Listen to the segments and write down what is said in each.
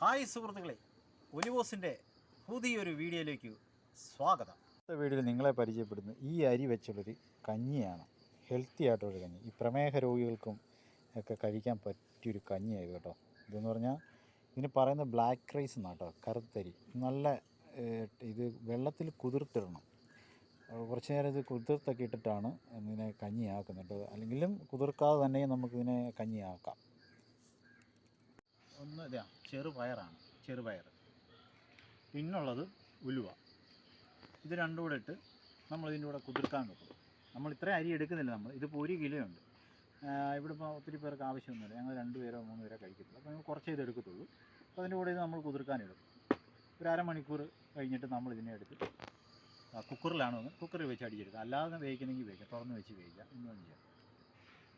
Hi സുഹൃത്തുക്കളെ ഒലിവോസിന്റെ പുതിയൊരു വീഡിയോയിലേക്ക് സ്വാഗതം. ഇന്നത്തെ വീഡിയോയിൽ നിങ്ങളെ പരിചയപ്പെടുന്നത് ഈ അരി വെച്ചുള്ളൊരു കഞ്ഞിയാണ്. ഹെൽത്തി ആയിട്ടുള്ളൊരു കഞ്ഞി. ഈ പ്രമേഹ രോഗികൾക്കും ഒക്കെ കഴിക്കാൻ പറ്റിയൊരു കഞ്ഞിയായത് കേട്ടോ. ഇതെന്ന് പറഞ്ഞാൽ ഇതിന് പറയുന്ന ബ്ലാക്ക് റൈസ് എന്നാണ് കറുത്തരി. നല്ല ഇത് വെള്ളത്തിൽ കുതിർത്തിടണം. കുറച്ച് നേരം ഇത് കുതിർത്തൊക്കെ ഇട്ടിട്ടാണ് ഇതിനെ കഞ്ഞിയാക്കുന്നത് അല്ലെങ്കിലും കുതിർക്കാതെ തന്നെ നമുക്കിതിനെ കഞ്ഞിയാക്കാം. ഒന്ന് ഇതാ ചെറുപയറാണ് ചെറുപയർ പിന്നുള്ളത് ഉലുവ. ഇത് രണ്ടും കൂടെ ഇട്ട് നമ്മൾ ഇതിന്റെ കൂടെ കുതിർക്കാൻ വെക്കും. നമ്മൾ ഇത്രയും അരി എടുക്കുന്നില്ല നമ്മൾ. ഇതിപ്പോൾ ഒരു കിലോ ഉണ്ട് ഇവിടെ ഇപ്പോൾ ഒത്തിരി പേർക്ക് ആവശ്യമൊന്നുമില്ല. ഞങ്ങൾ രണ്ട് പേരോ മൂന്ന് പേരോ കഴിക്കത്തുള്ളൂ. അപ്പോൾ ഞങ്ങൾ കുറച്ചേ ഇത് എടുക്കത്തുള്ളൂ. അപ്പോൾ അതിന്റെ കൂടെ ഇത് നമ്മൾ കുതിർക്കാനിടും ഒരു അരമണിക്കൂർ കഴിഞ്ഞിട്ട് നമ്മൾ ഇതിനെ എടുത്ത് കുക്കറിലാണ് ഒന്ന് കുക്കറിൽ വെച്ച് അടിച്ചെടുക്കുക. അല്ലാതെ വേവിക്കണമെങ്കിൽ വേവിക്കാം. തുറന്ന് വെച്ച് വേവിക്കാം. ഇന്നൊന്നും ചെയ്യാം.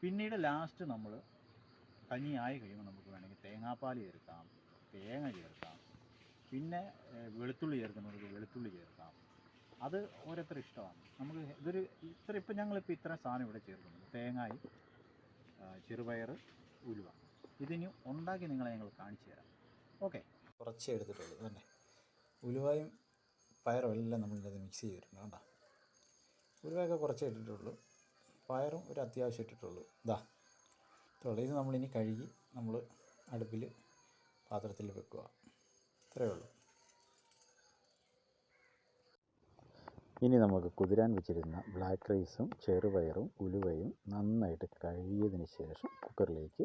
പിന്നീട് ലാസ്റ്റ് നമ്മൾ കഞ്ഞിയായി കഴിയുമ്പോൾ നമുക്ക് വേണമെങ്കിൽ തേങ്ങാപ്പാൽ ചേർക്കാം തേങ്ങ ചേർക്കാം പിന്നെ വെളുത്തുള്ളി ചേർക്കുന്നവർക്ക് വെളുത്തുള്ളി ചേർക്കാം. അത് ഓരോരുത്തർ ഇഷ്ടമാണ്. നമുക്ക് ഇതൊരു ഇത്ര ഇപ്പം ഞങ്ങളിപ്പോൾ ഇത്ര സാധനം ഇവിടെ ചേർക്കുന്നുണ്ട്. തേങ്ങായി ചെറുപയർ ഉലുവ. ഇതിനി ഉണ്ടാക്കി നിങ്ങളെ ഞങ്ങൾ കാണിച്ചു തരാം. ഓക്കെ. കുറച്ചേ എടുത്തിട്ടുള്ളൂ. തന്നെ ഉലുവയും പയറും എല്ലാം നമ്മളിത് മിക്സ് ചെയ്തിട്ടുണ്ട് കണ്ടോ? ഉലുവയൊക്കെ കുറച്ചേ ഇട്ടിട്ടുള്ളൂ. പയറും ഒരു അത്യാവശ്യം ഇട്ടിട്ടുള്ളൂ. ഇതാ തുളയിൽ നമ്മളിനി കഴുകി നമ്മൾ അടുപ്പിൽ പാത്രത്തിൽ വെക്കുക. ഇത്രയേ ഉള്ളൂ. ഇനി നമുക്ക് കുതിരാൻ വെച്ചിരുന്ന ബ്ലാക്ക് റൈസും ചെറുപയറും ഉലുവയും നന്നായിട്ട് കഴുകിയതിന് ശേഷം കുക്കറിലേക്ക്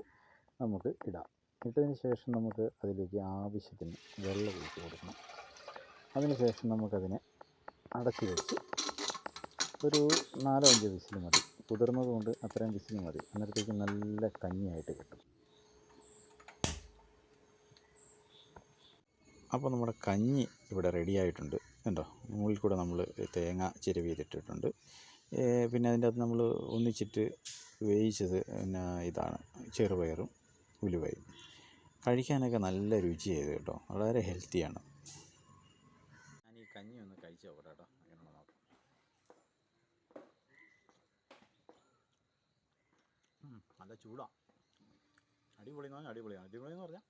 നമുക്ക് ഇടാം. ഇട്ടതിന് ശേഷം നമുക്ക് അതിലേക്ക് ആവശ്യത്തിന് വെള്ളം ഒഴിച്ച് കൊടുക്കണം. അതിനുശേഷം നമുക്കതിനെ അടച്ചു വെച്ച് ഒരു നാലോ അഞ്ചോ വിസിൽ മതി. കുതിർന്നതുകൊണ്ട് അത്രയും വിസിൽ മതി. അന്നേരത്തേക്ക് നല്ല കഞ്ഞിയായിട്ട് കിട്ടും. അപ്പോൾ നമ്മുടെ കഞ്ഞി ഇവിടെ റെഡി ആയിട്ടുണ്ട്. കണ്ടോ? മുകളിൽ കൂടെ നമ്മൾ തേങ്ങ ചിരവി ചെയ്തിട്ടിട്ടുണ്ട്. പിന്നെ അതിന്റെ അകത്ത് നമ്മൾ ഒന്നിച്ചിട്ട് വേവിച്ചത് പിന്നെ ഇതാണ്. ചെറുപയറും ഉലുവയും. കഴിക്കാനൊക്കെ നല്ല രുചിയായത് കേട്ടോ. വളരെ ഹെൽത്തിയാണ് ഞാൻ ഈ കഞ്ഞി ഒന്ന് കഴിച്ചു കേട്ടോ. അങ്ങനെയുള്ള നോക്കാം. നല്ല ചൂടാണ് അടിപൊളി എന്ന് പറഞ്ഞാൽ അടിപൊളിയാണ് അടിപൊളി എന്ന് പറഞ്ഞാൽ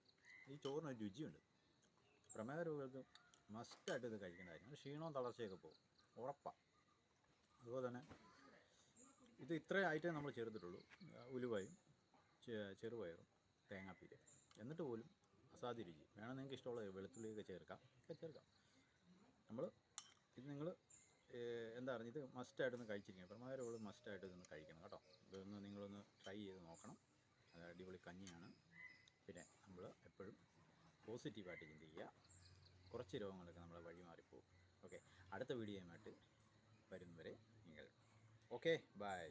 ഈ ചോറിന് ഒരു രുചിയുണ്ട്. പ്രമേഹ രോഗികൾക്ക് മസ്റ്റായിട്ട് ഇത് കഴിക്കേണ്ടതായിരിക്കും ക്ഷീണവും തളർച്ചയൊക്കെ പോകും. ഉറപ്പാണ് അതുപോലെ തന്നെ ഇത് ഇത്ര ഐറ്റം നമ്മൾ ചേർത്തിട്ടുള്ളൂ. ഉലുവയും ചെറുപയറും തേങ്ങാപ്പീര് എന്നിട്ട് പോലും അസാധ്യ രുചി. വേണം നിങ്ങൾക്ക് ഇഷ്ടമുള്ള വെളുത്തുള്ളിയൊക്കെ ചേർക്കാം. ഒക്കെ ചേർക്കാം. നമ്മൾ ഇത് നിങ്ങൾ എന്താ പറയുക ഇത് മസ്റ്റായിട്ടൊന്ന് കഴിച്ചിരിക്കണം. പ്രമേഹ രോഗികൾ മസ്റ്റായിട്ട് ഇതൊന്ന് കഴിക്കണം കേട്ടോ. ഇതൊന്ന് നിങ്ങളൊന്ന് ട്രൈ ചെയ്ത് നോക്കണം. അത് അടിപൊളി കഞ്ഞിയാണ്. പിന്നെ നമ്മൾ എപ്പോഴും പോസിറ്റീവായിട്ട് ചിന്തിക്കുക. കുറച്ച് രോഗങ്ങളൊക്കെ നമ്മളെ വഴി മാറിപ്പോകും ഓക്കെ. അടുത്ത വീഡിയോയുമായിട്ട് വരുന്നവരെ നിങ്ങൾ. ഓക്കെ. ബൈ.